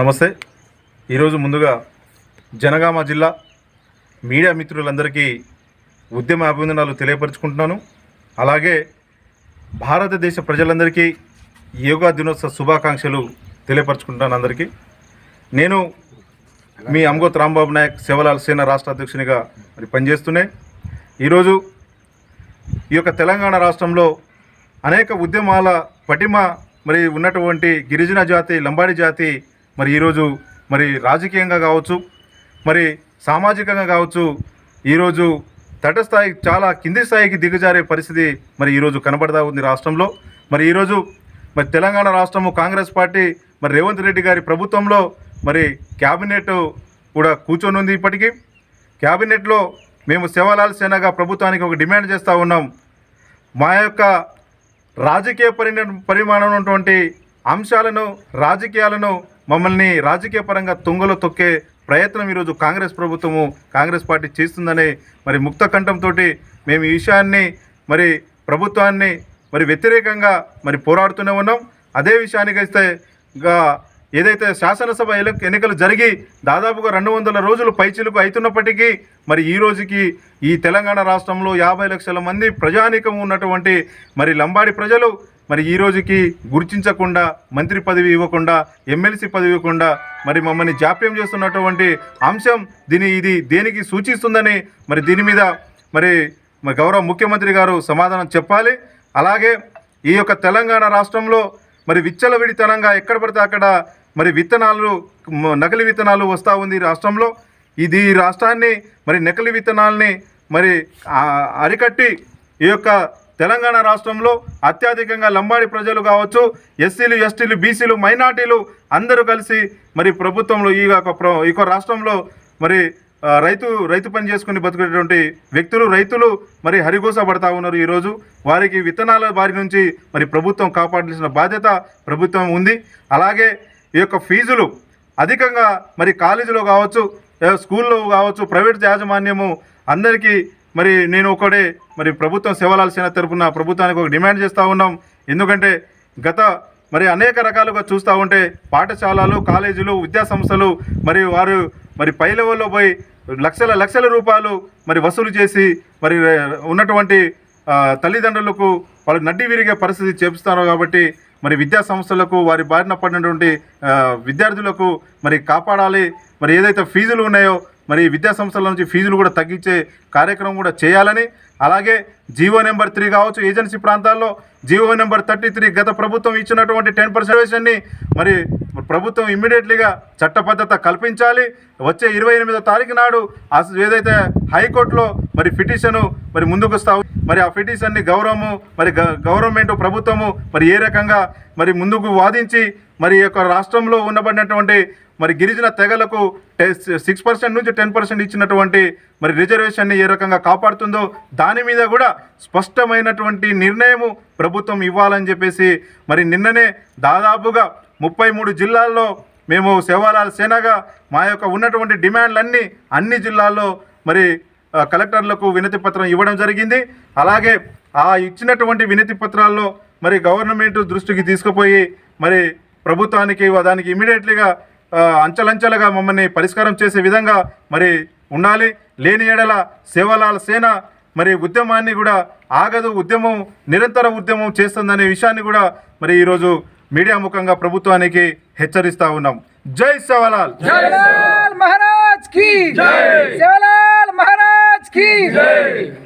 నమస్తే. ఈరోజు ముందుగా జనగామ జిల్లా మీడియా మిత్రులందరికీ ఉద్యమ అభినందనలు తెలియపరుచుకుంటున్నాను. అలాగే భారతదేశ ప్రజలందరికీ యోగా దినోత్సవ శుభాకాంక్షలు తెలియపరుచుకుంటున్నాను అందరికీ. నేను మీ అంగోత్ రాంబాబు నాయక్ సేవలాల్ సేన రాష్ట్ర అధ్యక్షునిగా మరి పనిచేస్తూనే. ఈరోజు ఈ యొక్క తెలంగాణ రాష్ట్రంలో అనేక ఉద్యమాల పటిమ మరి ఉన్నటువంటి గిరిజన జాతి లంబాడి జాతి మరి ఈరోజు మరి రాజకీయంగా కావచ్చు మరి సామాజికంగా కావచ్చు ఈరోజు తటస్థాయి చాలా కింది స్థాయికి దిగజారే పరిస్థితి మరి ఈరోజు కనబడతా ఉంది రాష్ట్రంలో. మరి ఈరోజు మరి తెలంగాణ రాష్ట్రము కాంగ్రెస్ పార్టీ మరి రేవంత్ రెడ్డి గారి ప్రభుత్వంలో మరి క్యాబినెట్ కూడా కూర్చొని ఉంది ఇప్పటికీ. క్యాబినెట్లో మేము సేవలాల్ సేనగా ప్రభుత్వానికి ఒక డిమాండ్ చేస్తూ ఉన్నాం. మా యొక్క రాజకీయ పరిణ పరిమాణం ఉన్నటువంటి అంశాలను రాజకీయాలను మమ్మల్ని రాజకీయ పరంగా తుంగలో తొక్కే ప్రయత్నం ఈరోజు కాంగ్రెస్ ప్రభుత్వము కాంగ్రెస్ పార్టీ చేస్తుందని మరి ముక్త కంఠంతో మేము ఈ విషయాన్ని మరి ప్రభుత్వాన్ని మరి వ్యతిరేకంగా మరి పోరాడుతూనే ఉన్నాం. అదే విషయానికి అయితే ఇంకా ఏదైతే శాసనసభ ఎన్నికలు జరిగి దాదాపుగా రెండు వందల రోజులు పైచిలుకు అవుతున్నప్పటికీ మరి ఈ రోజుకి ఈ తెలంగాణ రాష్ట్రంలో యాభై లక్షల మంది ప్రజానీకం ఉన్నటువంటి మరి లంబాడి ప్రజలు మరి ఈ రోజుకి గుర్తించకుండా మంత్రి పదవి ఇవ్వకుండా ఎమ్మెల్సీ పదవి ఇవ్వకుండా మరి మమ్మల్ని జాప్యం చేస్తున్నటువంటి అంశం దీని ఇది దేనికి సూచిస్తుందని మరి దీని మీద మరి మరి గౌరవ ముఖ్యమంత్రి గారు సమాధానం చెప్పాలి. అలాగే ఈ యొక్క తెలంగాణ రాష్ట్రంలో మరి విచ్చలవిడితనంగా ఎక్కడ పడితే అక్కడ మరి విత్తనాలు నకిలీ విత్తనాలు వస్తూ ఉంది ఈ రాష్ట్రంలో. ఇది ఈ రాష్ట్రాన్ని మరి నకిలీ విత్తనాల్ని మరి అరికట్టి ఈ యొక్క తెలంగాణ రాష్ట్రంలో అత్యధికంగా లంబాడి ప్రజలు కావచ్చు ఎస్సీలు ఎస్టీలు బీసీలు మైనార్టీలు అందరూ కలిసి మరి ప్రభుత్వంలో ఈ యొక్క ప్ర- రాష్ట్రంలో మరి రైతు రైతు పని చేసుకుని బతుకునేటువంటి వ్యక్తులు రైతులు మరి హరిగోస పడతా ఉన్నారు ఈరోజు. వారికి విత్తనాల బారి నుంచి మరి ప్రభుత్వం కాపాడాల్సిన బాధ్యత ప్రభుత్వం ఉంది. అలాగే ఈ యొక్క ఫీజులు అధికంగా మరి కాలేజీలో కావచ్చు స్కూల్లో కావచ్చు ప్రైవేట్ యాజమాన్యము అందరికీ మరి నేను ఒకడే మరి ప్రభుత్వం సేవలాల్సిన తరపున ప్రభుత్వానికి ఒక డిమాండ్ చేస్తూ ఉన్నాం. ఎందుకంటే గత మరి అనేక రకాలుగా చూస్తూ ఉంటే పాఠశాలలు కాలేజీలు విద్యాసంస్థలు మరి వారు మరి పై లెవెల్లో పోయి లక్షల లక్షల రూపాయలు మరి వసూలు చేసి మరి ఉన్నటువంటి తల్లిదండ్రులకు వాళ్ళు నడ్డి విరిగే పరిస్థితి చేపిస్తారు కాబట్టి మరి విద్యా సంస్థలకు వారి బారిన పడినటువంటి విద్యార్థులకు మరి కాపాడాలి. మరి ఏదైతే ఫీజులు ఉన్నాయో మరి విద్యా సంస్థల నుంచి ఫీజులు కూడా తగ్గించే కార్యక్రమం కూడా చేయాలని అలాగే జీవో నెంబర్ త్రీ కావచ్చు ఏజెన్సీ ప్రాంతాల్లో జీవో నెంబర్ థర్టీ త్రీ గత ప్రభుత్వం ఇచ్చినటువంటి టెన్ పర్సెంటేషన్ని మరి ప్రభుత్వం ఇమ్మీడియట్లీగా చట్టబద్ధత కల్పించాలి. వచ్చే ఇరవై ఎనిమిదో తారీఖు నాడు ఏదైతే హైకోర్టులో మరి పిటిషను మరి ముందుకు మరి ఆ పిటిషన్ని గౌరవము మరి గ- గవర్నమెంట్ ప్రభుత్వము మరి ఏ రకంగా మరి ముందుకు వాదించి మరి యొక్క రాష్ట్రంలో ఉండబడినటువంటి మరి గిరిజన తెగలకు సిక్స్ పర్సెంట్ నుంచి టెన్ పర్సెంట్ ఇచ్చినటువంటి మరి రిజర్వేషన్ని ఏ రకంగా కాపాడుతుందో దాని మీద కూడా స్పష్టమైనటువంటి నిర్ణయము ప్రభుత్వం ఇవ్వాలని చెప్పేసి మరి నిన్ననే దాదాపుగా ముప్పై మూడు జిల్లాల్లో మేము సేవాలాల సేనగా మా యొక్క ఉన్నటువంటి డిమాండ్లన్నీ అన్ని జిల్లాల్లో మరి కలెక్టర్లకు వినతి పత్రం ఇవ్వడం జరిగింది. అలాగే ఆ ఇచ్చినటువంటి వినతి పత్రాల్లో మరి గవర్నమెంట్ దృష్టికి తీసుకుపోయి మరి ప్రభుత్వానికి దానికి ఇమీడియట్లీగా అంచెలంచెలుగా మమ్మల్ని పరిష్కారం చేసే విధంగా మరి ఉండాలి. లేని ఏడల సేవలాల సేన మరి ఉద్యమాన్ని కూడా ఆగదు. ఉద్యమం నిరంతర ఉద్యమం చేస్తుందనే విషయాన్ని కూడా మరి ఈరోజు మీడియా ముఖంగా ప్రభుత్వానికి హెచ్చరిస్తా ఉన్నాం. జై సేవలాల్! మహారాజ్కి Kiwi!